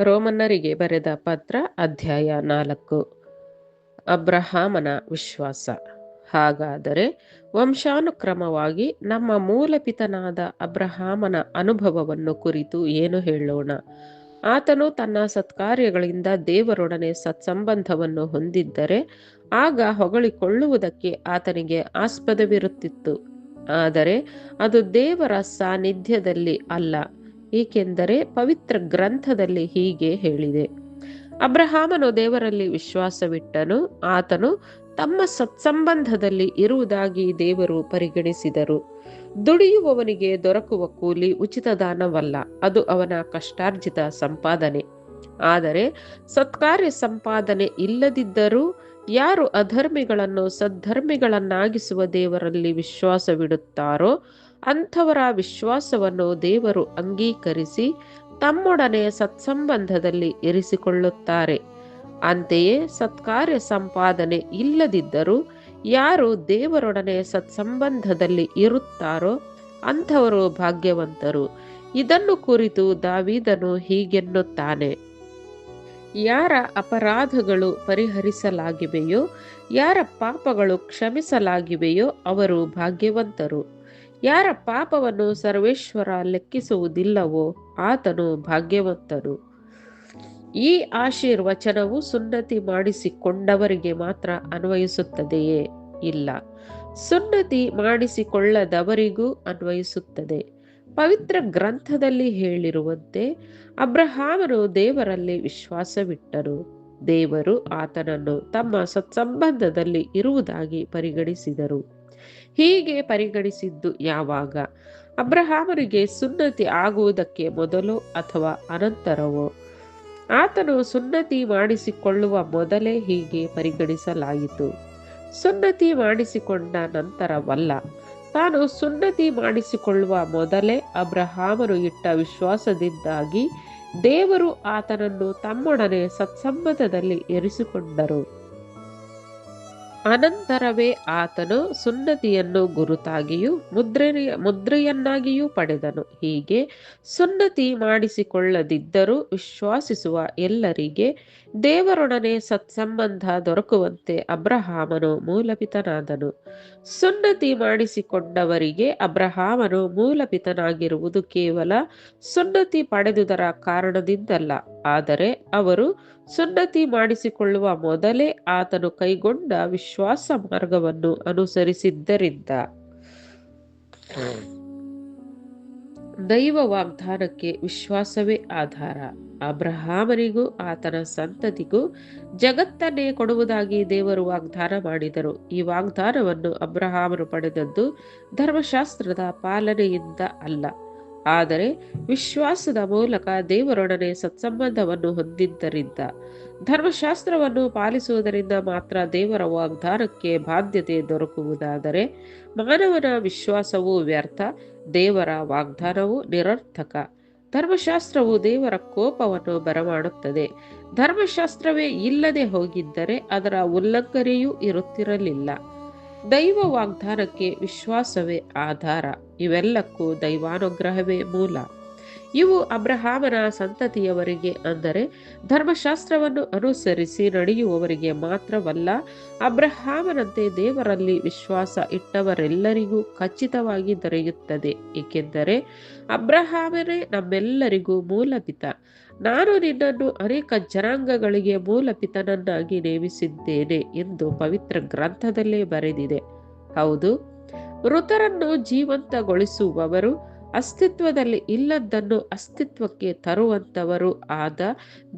ರೋಮನ್ನರಿಗೆ ಬರೆದ ಪತ್ರ ಅಧ್ಯಾಯ ನಾಲ್ಕು. ಅಬ್ರಹಾಮನ ವಿಶ್ವಾಸ. ಹಾಗಾದರೆ ವಂಶಾನುಕ್ರಮವಾಗಿ ನಮ್ಮ ಮೂಲಪಿತನಾದ ಅಬ್ರಹಾಮನ ಅನುಭವವನ್ನು ಕುರಿತು ಏನು ಹೇಳೋಣ? ಆತನು ತನ್ನ ಸತ್ಕಾರ್ಯಗಳಿಂದ ದೇವರೊಡನೆ ಸತ್ಸಂಬಂಧವನ್ನು ಹೊಂದಿದ್ದರೆ ಆಗ ಹೊಗಳಿಕೊಳ್ಳುವುದಕ್ಕೆ ಆತನಿಗೆ ಆಸ್ಪದವಿರುತ್ತಿತ್ತು. ಆದರೆ ಅದು ದೇವರ ಸಾನ್ನಿಧ್ಯದಲ್ಲಿ ಅಲ್ಲ. ಏಕೆಂದರೆ ಪವಿತ್ರ ಗ್ರಂಥದಲ್ಲಿ ಹೀಗೆ ಹೇಳಿದೆ. ಅಬ್ರಹಾಮನು ದೇವರಲ್ಲಿ ವಿಶ್ವಾಸವಿಟ್ಟನು, ಆತನು ತಮ್ಮ ಸತ್ಸಂಬಂಧದಲ್ಲಿ ಇರುವುದಾಗಿ ದೇವರು ಪರಿಗಣಿಸಿದರು. ದುಡಿಯುವವನಿಗೆ ದೊರಕುವ ಕೂಲಿ ಉಚಿತ ದಾನವಲ್ಲ, ಅದು ಅವನ ಕಷ್ಟಾರ್ಜಿತ ಸಂಪಾದನೆ. ಆದರೆ ಸತ್ಕಾರ್ಯ ಸಂಪಾದನೆ ಇಲ್ಲದಿದ್ದರೂ ಯಾರು ಅಧರ್ಮಿಗಳನ್ನು ಸದ್ಧರ್ಮಿಗಳನ್ನಾಗಿಸುವ ದೇವರಲ್ಲಿ ವಿಶ್ವಾಸವಿಡುತ್ತಾರೋ ಅಂಥವರ ವಿಶ್ವಾಸವನ್ನು ದೇವರು ಅಂಗೀಕರಿಸಿ ತಮ್ಮೊಡನೆ ಸತ್ಸಂಬಂಧದಲ್ಲಿ ಇರಿಸಿಕೊಳ್ಳುತ್ತಾರೆ. ಅಂತೆಯೇ ಸತ್ಕಾರ್ಯ ಸಂಪಾದನೆ ಇಲ್ಲದಿದ್ದರೂ ಯಾರು ದೇವರೊಡನೆ ಸತ್ಸಂಬಂಧದಲ್ಲಿ ಇರುತ್ತಾರೋ ಅಂಥವರು ಭಾಗ್ಯವಂತರು. ಇದನ್ನು ಕುರಿತು ದಾವಿದನು ಹೀಗೆನ್ನುತ್ತಾನೆ. ಯಾರ ಅಪರಾಧಗಳು ಪರಿಹರಿಸಲಾಗಿವೆಯೋ, ಯಾರ ಪಾಪಗಳು ಕ್ಷಮಿಸಲಾಗಿವೆಯೋ ಅವರು ಭಾಗ್ಯವಂತರು. ಯಾರ ಪಾಪವನ್ನು ಸರ್ವೇಶ್ವರ ಲೆಕ್ಕಿಸುವುದಿಲ್ಲವೋ ಆತನು ಭಾಗ್ಯವಂತನು. ಈ ಆಶೀರ್ವಚನವು ಸುನ್ನತಿ ಮಾಡಿಸಿಕೊಂಡವರಿಗೆ ಮಾತ್ರ ಅನ್ವಯಿಸುತ್ತದೆಯೇ ಇಲ್ಲ. ಸುನ್ನತಿ ಮಾಡಿಸಿಕೊಳ್ಳದವರಿಗೂ ಅನ್ವಯಿಸುತ್ತದೆ. ಪವಿತ್ರ ಗ್ರಂಥದಲ್ಲಿ ಹೇಳಿರುವಂತೆ ಅಬ್ರಹಾಮನು ದೇವರಲ್ಲಿ ವಿಶ್ವಾಸವಿಟ್ಟರು. ದೇವರು ಆತನನ್ನು ತಮ್ಮ ಸತ್ಸಂಬಂಧದಲ್ಲಿ ಇರುವುದಾಗಿ ಪರಿಗಣಿಸಿದರು. ಹೀಗೆ ಪರಿಗಣಿಸಿದ್ದು ಯಾವಾಗ? ಅಬ್ರಹಾಮನಿಗೆ ಸುನ್ನತಿ ಆಗುವುದಕ್ಕೆ ಮೊದಲು ಅಥವಾ ಅನಂತರವೋ? ಆತನು ಸುನ್ನತಿ ಮಾಡಿಸಿಕೊಳ್ಳುವ ಮೊದಲೇ ಹೀಗೆ ಪರಿಗಣಿಸಲಾಯಿತು. ಸುನ್ನತಿ ಮಾಡಿಸಿಕೊಂಡ ನಂತರವಲ್ಲ. ತಾನು ಸುನ್ನತಿ ಮಾಡಿಸಿಕೊಳ್ಳುವ ಮೊದಲೇ ಅಬ್ರಹಾಮರು ಇಟ್ಟ ವಿಶ್ವಾಸದಿಂದಾಗಿ ದೇವರು ಆತನನ್ನು ತಮ್ಮೊಡನೆ ಸತ್ಸಂಬಂಧದಲ್ಲಿ ಇರಿಸಿಕೊಂಡರು. ಅನಂತರವೇ ಆತನು ಸುನ್ನತಿಯನ್ನು ಗುರುತಾಗಿಯೂ ಮುದ್ರೆ ಮುದ್ರೆಯನ್ನಾಗಿಯೂ ಪಡೆದನು. ಹೀಗೆ ಸುನ್ನತಿ ಮಾಡಿಸಿಕೊಳ್ಳದಿದ್ದರೂ ವಿಶ್ವಾಸಿಸುವ ಎಲ್ಲರಿಗೆ ದೇವರೊಡನೆ ಸತ್ಸಂಬಂಧ ದೊರಕುವಂತೆ ಅಬ್ರಹಾಮನು ಮೂಲಪಿತನಾದನು. ಸುನ್ನತಿ ಮಾಡಿಸಿಕೊಂಡವರಿಗೆ ಅಬ್ರಹಾಮನು ಮೂಲಪಿತನಾಗಿರುವುದು ಕೇವಲ ಸುನ್ನತಿ ಪಡೆದುದರ ಕಾರಣದಿಂದಲ್ಲ. ಆದರೆ ಅವರು ಸುನ್ನತಿ ಮಾಡಿಸಿಕೊಳ್ಳುವ ಮೊದಲೇ ಆತನು ಕೈಗೊಂಡ ವಿಶ್ವಾಸ ಮಾರ್ಗವನ್ನು ಅನುಸರಿಸಿದ್ದರಿಂದ ದೈವ ವಾಗ್ದಾನಕ್ಕೆ ವಿಶ್ವಾಸವೇ ಆಧಾರ. ಅಬ್ರಹಾಮನಿಗೂ ಆತನ ಸಂತತಿಗೂ ಜಗತ್ತನ್ನೇ ಕೊಡುವುದಾಗಿ ದೇವರು ವಾಗ್ದಾನ ಮಾಡಿದರು. ಈ ವಾಗ್ದಾನವನ್ನು ಅಬ್ರಹಾಮನು ಪಡೆದದ್ದು ಧರ್ಮಶಾಸ್ತ್ರದ ಪಾಲನೆಯಿಂದ ಅಲ್ಲ. ಆದರೆ ವಿಶ್ವಾಸದ ಮೂಲಕ ದೇವರೊಡನೆ ಸತ್ಸಂಬಂಧವನ್ನು ಹೊಂದಿದ್ದರಿಂದ, ಧರ್ಮಶಾಸ್ತ್ರವನ್ನು ಪಾಲಿಸುವುದರಿಂದ ಮಾತ್ರ ದೇವರ ವಾಗ್ದಾನಕ್ಕೆ ಬಾಧ್ಯತೆ ದೊರಕುವುದಾದರೆ, ಮಾನವನ ವಿಶ್ವಾಸವು ವ್ಯರ್ಥ, ದೇವರ ವಾಗ್ದಾನವು ನಿರರ್ಥಕ. ಧರ್ಮಶಾಸ್ತ್ರವು ದೇವರ ಕೋಪವನ್ನು ಬರಮಾಡುತ್ತದೆ. ಧರ್ಮಶಾಸ್ತ್ರವೇ ಇಲ್ಲದೆ ಹೋಗಿದ್ದರೆ ಅದರ ಉಲ್ಲಂಘನೆಯೂ ಇರುತ್ತಿರಲಿಲ್ಲ. ದೈವ ವಾಗ್ದಾನಕ್ಕೆ ವಿಶ್ವಾಸವೇ ಆಧಾರ. ಇವೆಲ್ಲಕ್ಕೂ ದೈವಾನುಗ್ರಹವೇ ಮೂಲ. ಇವು ಅಬ್ರಹಾಮನ ಸಂತತಿಯವರಿಗೆ ಅಂದರೆ ಧರ್ಮಶಾಸ್ತ್ರವನ್ನು ಅನುಸರಿಸಿ ನಡೆಯುವವರಿಗೆ ಮಾತ್ರವಲ್ಲ, ಅಬ್ರಹಾಮನಂತೆ ದೇವರಲ್ಲಿ ವಿಶ್ವಾಸ ಇಟ್ಟವರೆಲ್ಲರಿಗೂ ಖಚಿತವಾಗಿ ದೊರೆಯುತ್ತದೆ. ಏಕೆಂದರೆ ಅಬ್ರಹಾಮನೇ ನಮ್ಮೆಲ್ಲರಿಗೂ ಮೂಲಪಿತ. ನಾನು ನಿನ್ನನ್ನು ಅನೇಕ ಜನಾಂಗಗಳಿಗೆ ಮೂಲಪಿತನನ್ನಾಗಿ ನೇಮಿಸಿದ್ದೇನೆ ಎಂದು ಪವಿತ್ರ ಗ್ರಂಥದಲ್ಲೇ ಬರೆದಿದೆ. ಹೌದು ಮೃತರನ್ನು ಜೀವಂತಗೊಳಿಸುವವರು ಅಸ್ತಿತ್ವದಲ್ಲಿ ಇಲ್ಲದನ್ನು ಅಸ್ತಿತ್ವಕ್ಕೆ ತರುವಂತವರು ಆದ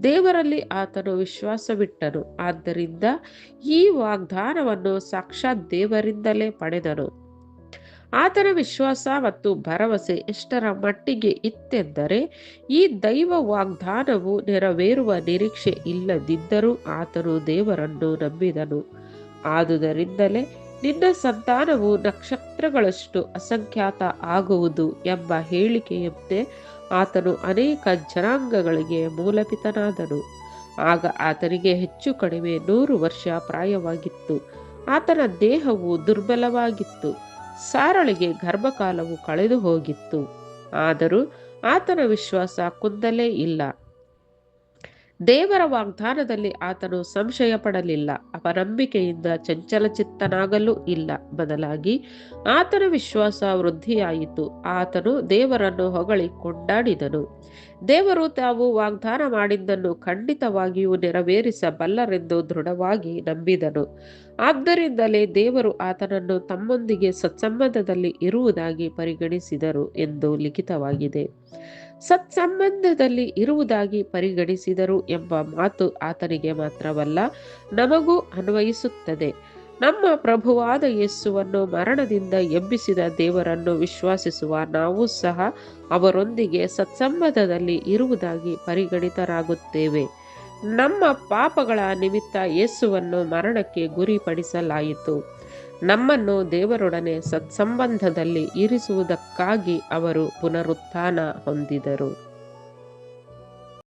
ದೇವರಲ್ಲಿ ಆತನು ವಿಶ್ವಾಸವಿಟ್ಟನು. ಆದ್ದರಿಂದ ಈ ವಾಗ್ದಾನವನ್ನು ಸಾಕ್ಷಾತ್ ದೇವರಿಂದಲೇ ಪಡೆದನು. ಆತನ ವಿಶ್ವಾಸ ಮತ್ತು ಭರವಸೆ ಎಷ್ಟರ ಮಟ್ಟಿಗೆ ಇತ್ತೆಂದರೆ ಈ ದೈವ ವಾಗ್ದಾನವು ನೆರವೇರುವ ನಿರೀಕ್ಷೆ ಇಲ್ಲದಿದ್ದರೂ ಆತನು ದೇವರನ್ನು ನಂಬಿದನು. ಆದುದರಿಂದಲೇ ನಿನ್ನ ಸಂತಾನವು ನಕ್ಷತ್ರಗಳಷ್ಟು ಅಸಂಖ್ಯಾತ ಆಗುವುದು ಎಂಬ ಹೇಳಿಕೆಯಂತೆ ಆತನು ಅನೇಕ ಜನಾಂಗಗಳಿಗೆ ಮೂಲಪಿತನಾದನು. ಆಗ ಆತನಿಗೆ ಹೆಚ್ಚು ಕಡಿಮೆ ನೂರು ವರ್ಷ ಪ್ರಾಯವಾಗಿತ್ತು. ಆತನ ದೇಹವು ದುರ್ಬಲವಾಗಿತ್ತು. ಸಾರಳಿಗೆ ಗರ್ಭಕಾಲವು ಕಳೆದು ಹೋಗಿತ್ತು ಆದರೂ ಆತನ ವಿಶ್ವಾಸ ಕುಂದಲೇ ಇಲ್ಲ. ದೇವರ ವಾಗ್ದಾನದಲ್ಲಿ ಆತನು ಸಂಶಯ ಪಡಲಿಲ್ಲ ಅಪನಂಬಿಕೆಯಿಂದ ಚಂಚಲಚಿತ್ತನಾಗಲೂ ಇಲ್ಲ. ಬದಲಾಗಿ ಆತನ ವಿಶ್ವಾಸ ವೃದ್ಧಿಯಾಯಿತು. ಆತನು ದೇವರನ್ನು ಹೊಗಳಿ ಕೊಂಡಾಡಿದನು ದೇವರು ತಾವು ವಾಗ್ದಾನ ಮಾಡಿದ್ದನ್ನು ಖಂಡಿತವಾಗಿಯೂ ನೆರವೇರಿಸಬಲ್ಲರೆಂದು ದೃಢವಾಗಿ ನಂಬಿದನು. ಆದ್ದರಿಂದಲೇ ದೇವರು ಆತನನ್ನು ತಮ್ಮೊಂದಿಗೆ ಸತ್ಸಂಬಂಧದಲ್ಲಿ ಇರುವುದಾಗಿ ಪರಿಗಣಿಸಿದರು ಎಂದು ಲಿಖಿತವಾಗಿದೆ. ಸತ್ಸಂಬಂಧದಲ್ಲಿ ಇರುವುದಾಗಿ ಪರಿಗಣಿಸಿದರು ಎಂಬ ಮಾತು ಆತನಿಗೆ ಮಾತ್ರವಲ್ಲ, ನಮಗೂ ಅನ್ವಯಿಸುತ್ತದೆ. ನಮ್ಮ ಪ್ರಭುವಾದ ಯೇಸುವನ್ನು ಮರಣದಿಂದ ಎಬ್ಬಿಸಿದ ದೇವರನ್ನು ವಿಶ್ವಾಸಿಸುವ ನಾವು ಸಹ ಅವರೊಂದಿಗೆ ಸತ್ಸಂಬಂಧದಲ್ಲಿ ಇರುವುದಾಗಿ ಪರಿಗಣಿತರಾಗುತ್ತೇವೆ. ನಮ್ಮ ಪಾಪಗಳ ನಿಮಿತ್ತ ಯೇಸುವನ್ನು ಮರಣಕ್ಕೆ ಗುರಿಪಡಿಸಲಾಯಿತು. ನಮ್ಮನ್ನು ದೇವರೊಡನೆ ಸತ್ಸಂಬಂಧದಲ್ಲಿ ಇರಿಸುವುದಕ್ಕಾಗಿ ಅವರು ಪುನರುತ್ಥಾನ ಹೊಂದಿದರು.